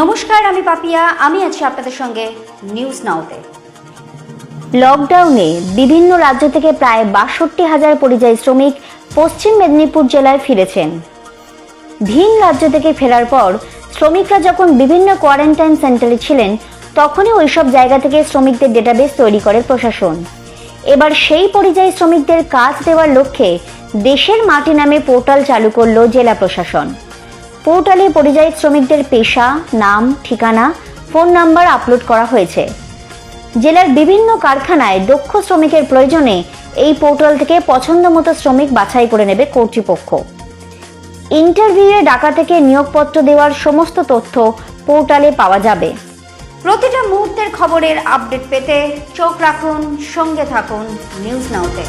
নমস্কার, আমি পাপিয়া। আমি আছি আপনাদের সঙ্গে নিউজ নাওতে লকডাউনে বিভিন্ন রাজ্য থেকে প্রায় বাষট্টি হাজার পরিযায়ী শ্রমিক পশ্চিম মেদিনীপুর জেলায় ফিরেছেন। ভিন রাজ্য থেকে ফেরার পর শ্রমিকরা যখন বিভিন্ন কোয়ারেন্টাইন সেন্টারে ছিলেন, তখনই ওইসব জায়গা থেকে শ্রমিকদের ডেটাবেস তৈরি করে প্রশাসন। এবার সেই পরিযায়ী শ্রমিকদের কাজ দেওয়ার লক্ষ্যে দেশের মাটি নামে পোর্টাল চালু করল জেলা প্রশাসন। পোর্টালে পরিযায়ী শ্রমিকদের পেশা, নাম, ঠিকানা, ফোন নাম্বার আপলোড করা হয়েছে। জেলার বিভিন্ন কারখানায় দক্ষ শ্রমিকের প্রয়োজনে এই পোর্টাল থেকে পছন্দ মতো শ্রমিক বাছাই করে নেবে কর্তৃপক্ষ। ইন্টারভিউয়ে ডাকা থেকে নিয়োগপত্র দেওয়ার সমস্ত তথ্য পোর্টালে পাওয়া যাবে। প্রতিটা মুহূর্তের খবরের আপডেট পেতে চোখ রাখুন, সঙ্গে থাকুন নিউজ নাওতে।